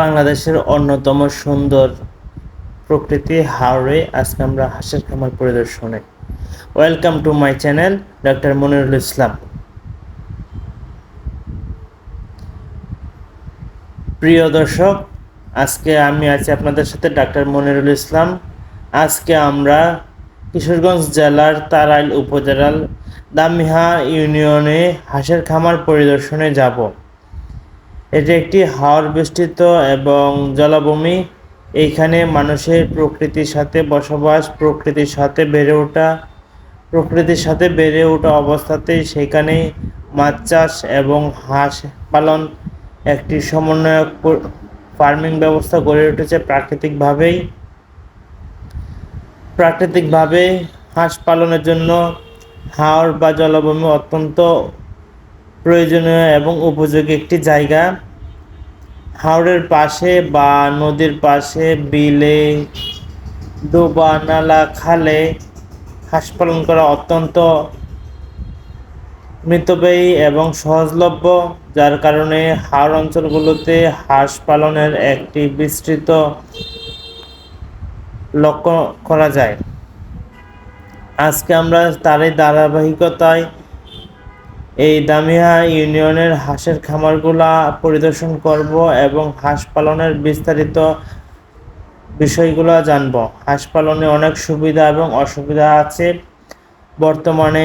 বাংলাদেশের অন্যতম সুন্দর প্রকৃতি হাওড়ে আজকে আমরা হাঁসের খামার পরিদর্শনে। Welcome to my channel doctor Monirul Islam প্রিয় দর্শক, আজকে আমি আছি আপনাদের সাথে ডাক্তার মনিরুল ইসলাম আজকে আমরা কিশোরগঞ্জ জেলার তারাইল উপজেলার দামিহা ইউনিয়নে হাঁসের খামার পরিদর্শনে যাব। এটি একটি হাওর বেষ্টিত এবং জলাভূমি। এইখানে মানুষের প্রকৃতির সাথে বসবাস, প্রকৃতির সাথে বেড়ে ওঠা, প্রকৃতির সাথে বেড়ে ওঠা অবস্থাতেই সেখানে মাছ চাষ এবং হাঁস পালন একটি সমন্বয়ক ফার্মিং ব্যবস্থা গড়ে উঠেছে প্রাকৃতিকভাবেই। প্রাকৃতিকভাবে হাঁস পালনের জন্য হাওর বা জলাভূমি অত্যন্ত প্রয়োজনীয় এবং উপযোগী একটি জায়গা। হাওড়ের পাশে বা নদীর পাশে বিলে ডোবা নালা খালে হাঁস পালন করা অত্যন্ত মিতব্যয়ী এবং সহজলভ্য, যার কারণে হাওড় অঞ্চলগুলোতে হাঁস পালনের একটি বিস্তৃত লক্ষ্য করা যায়। আজকে আমরা তারই ধারাবাহিকতায় এই দামিয়া ইউনিয়নের হাঁসের খামারগুলা পরিদর্শন করব এবং হাঁস পালনের বিস্তারিত বিষয়গুলো জানব। হাঁস পালনে অনেক সুবিধা এবং অসুবিধা আছে। বর্তমানে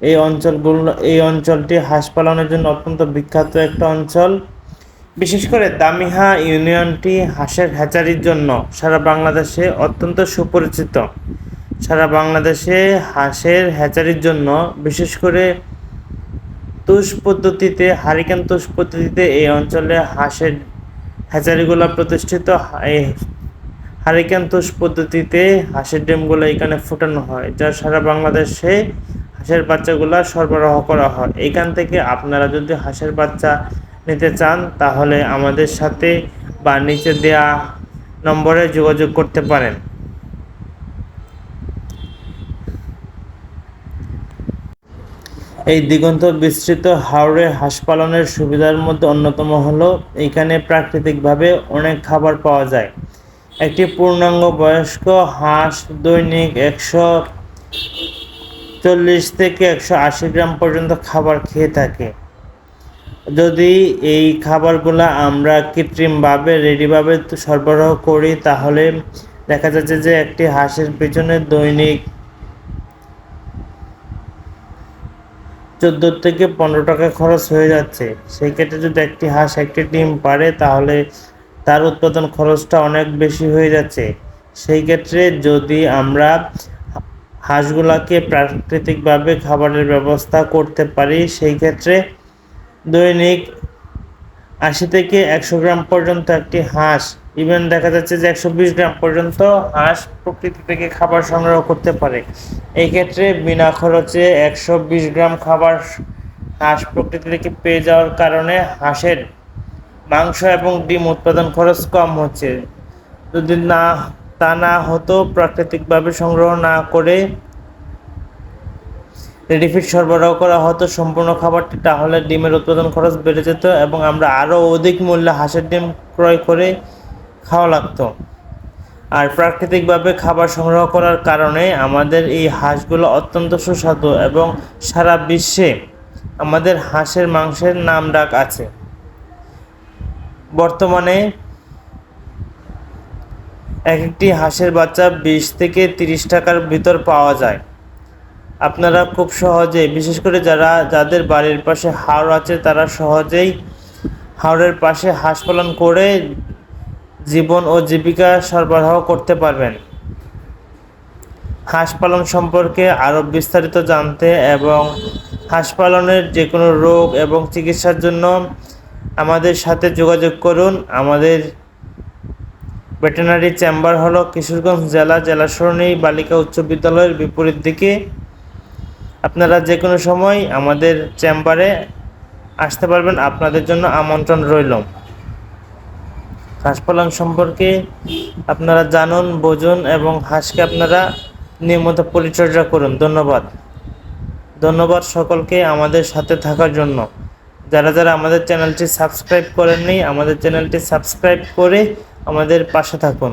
এই অঞ্চলগুলো, এই অঞ্চলটি হাঁস পালনের জন্য অত্যন্ত বিখ্যাত একটা অঞ্চল। বিশেষ করে দামিহা ইউনিয়নটি হাঁসের হ্যাচারির জন্য সারা বাংলাদেশে অত্যন্ত সুপরিচিত। সারা বাংলাদেশে হাঁসের হ্যাচারির জন্য বিশেষ করে তুষ পদ্ধতিতে, হারিকেন তুষ পদ্ধতিতে এই অঞ্চলে হাঁসের হ্যাচারিগুলো প্রতিষ্ঠিত হারিকেন তুষ পদ্ধতিতে হাঁসের ডিমগুলো এখানে ফুটানো হয়, যা সারা বাংলাদেশে হাঁসের বাচ্চাগুলো সরবরাহ করা হয়। এখান থেকে আপনারা যদি হাঁসের বাচ্চা নিতে চান, তাহলে আমাদের সাথে বা নিচে দেয়া নম্বরে যোগাযোগ করতে পারেন। এই দিগন্ত বিস্তৃত হাওড়ে হাঁস পালনের সুবিধার মধ্যে অন্যতম হলো, এখানে প্রাকৃতিকভাবে অনেক খাবার পাওয়া যায়। একটি পূর্ণাঙ্গ বয়স্ক হাঁস দৈনিক একশো চল্লিশ থেকে একশো আশি গ্রাম পর্যন্ত খাবার খেয়ে থাকে। যদি এই খাবারগুলো আমরা কৃত্রিমভাবে রেডিভাবে সরবরাহ করি, তাহলে দেখা যাচ্ছে যে একটি হাঁসের পিছনে দৈনিক চোদ্দ থেকে পনেরো টাকা খরচ হয়ে যাচ্ছে। সেই ক্ষেত্রে যদি একটি হাঁস, একটি ডিম পারে, তাহলে তার উৎপাদন খরচটা অনেক বেশি হয়ে যাচ্ছে। সেই ক্ষেত্রে যদি আমরা হাঁসগুলাকে প্রাকৃতিকভাবে খাবারের ব্যবস্থা করতে পারি সেই ক্ষেত্রে দৈনিক আশি থেকে একশো গ্রাম পর্যন্ত একটি হাঁস। ইভেন দেখা যাচ্ছে যে একশো বিশ গ্রাম পর্যন্ত হাঁস প্রকৃতি থেকে খাবার সংগ্রহ করতে পারে। এই ক্ষেত্রে বিনা খরচে একশো বিশ গ্রাম খাবার হাঁস প্রকৃতি থেকে পেয়ে যাওয়ার কারণে হাঁসের মাংস এবং ডিম উৎপাদন খরচ কম হচ্ছে। যদি না, তা না হতো প্রাকৃতিকভাবে সংগ্রহ না করে রেডিফিট সরবরাহ করা হতো সম্পূর্ণ খাবারটি, তাহলে ডিমের উৎপাদন খরচ বেড়ে যেত এবং আমরা আরও অধিক মূল্যে হাঁসের ডিম ক্রয় করে খাওয়া লাগতো। আর প্রাকৃতিকভাবে খাবার সংগ্রহ করার কারণে আমাদের এই হাঁসগুলো অত্যন্ত সুস্বাদু এবং সারা বিশ্বে আমাদের হাঁসের মাংসের নাম ডাক আছে। বর্তমানে এক একটি হাঁসের বাচ্চা বিশ থেকে তিরিশ টাকার ভিতর পাওয়া যায়। আপনারা খুব সহজে বিশেষ করে যারা, যাদের বাড়ির পাশে হাওড় আছে, তারা সহজেই হাওড়ের পাশে হাঁস পালন করে জীবন ও জীবিকা সরবরাহ করতে পারবেন। হাঁস পালন সম্পর্কে আরও বিস্তারিত জানতে এবং হাঁস পালনের যে কোনো রোগ এবং চিকিৎসার জন্য আমাদের সাথে যোগাযোগ করুন। আমাদের ভেটেনারি চেম্বার হলো কিশোরগঞ্জ জেলা জেলা সরণি, বালিকা উচ্চ বিদ্যালয়ের বিপরীত দিকে। আপনারা যে কোনো সময় আমাদের চেম্বারে আসতে পারবেন। আপনাদের জন্য আমন্ত্রণ রইল। হাঁস পালন সম্পর্কে আপনারা জানুন, বোঝুন এবং হাঁসকে আপনারা নিয়মিত পরিচর্যা করুন। ধন্যবাদ। ধন্যবাদ সকলকে আমাদের সাথে থাকার জন্য। যারা যারা আমাদের চ্যানেলটি সাবস্ক্রাইব করেননি, আমাদের চ্যানেলটি সাবস্ক্রাইব করে আমাদের পাশে থাকুন।